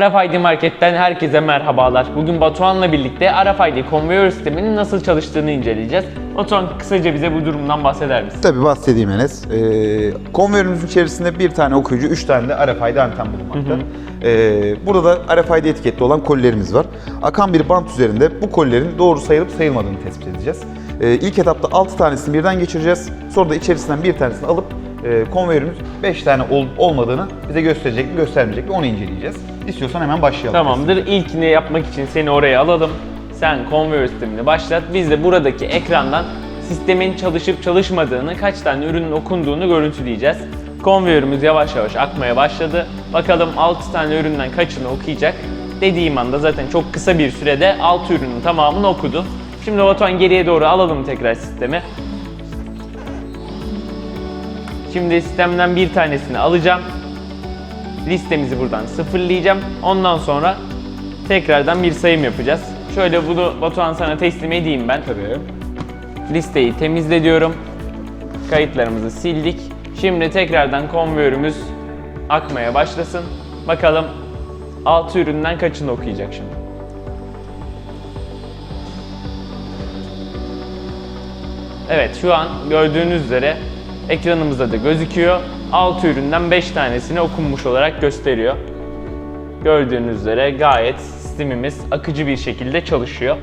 RFID Market'ten herkese merhabalar. Bugün Batuhan'la birlikte RFID konveyör sisteminin nasıl çalıştığını inceleyeceğiz. Batuhan kısaca bize bu durumdan bahseder misin? Tabii bahsedeyim Enes. Ee, konveyörümüzün içerisinde bir tane okuyucu, üç tane de RFID anten bulunmakta. Ee, burada da RFID etiketli olan kolilerimiz var. Akan bir bant üzerinde bu kolilerin doğru sayılıp sayılmadığını tespit edeceğiz. Ee, ilk etapta 6 tanesini birden geçireceğiz. Sonra da içerisinden bir tanesini alıp e, konveyörümüz 5 tane ol- olmadığını bize gösterecek mi göstermeyecek mi onu inceleyeceğiz. İstiyorsan hemen başlayalım. Tamamdır. İlkini yapmak için seni oraya alalım. Sen konveyör sistemini başlat. Biz de buradaki ekrandan sistemin çalışıp çalışmadığını, kaç tane ürünün okunduğunu görüntüleyeceğiz. Konveyörümüz yavaş yavaş akmaya başladı. Bakalım 6 tane üründen kaçını okuyacak. Dediğim anda zaten çok kısa bir sürede 6 ürünün tamamını okudu. Şimdi Batuhan geriye doğru alalım tekrar sistemi. Şimdi sistemden bir tanesini alacağım. Listemizi buradan sıfırlayacağım. Ondan sonra tekrardan bir sayım yapacağız. Şöyle bunu Batuhan sana teslim edeyim ben. Tabii. Listeyi temizle diyorum. Kayıtlarımızı sildik. Şimdi tekrardan konveyörümüz akmaya başlasın. Bakalım 6 üründen kaçını okuyacak şimdi. Evet şu an gördüğünüz üzere ekranımızda da gözüküyor. 6 üründen 5 tanesini okunmuş olarak gösteriyor. Gördüğünüz üzere gayet sistemimiz akıcı bir şekilde çalışıyor.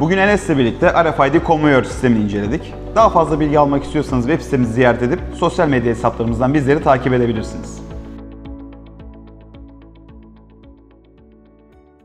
Bugün Enes'le birlikte RFID konveyör sistemini inceledik. Daha fazla bilgi almak istiyorsanız web sitemizi ziyaret edip sosyal medya hesaplarımızdan bizleri takip edebilirsiniz.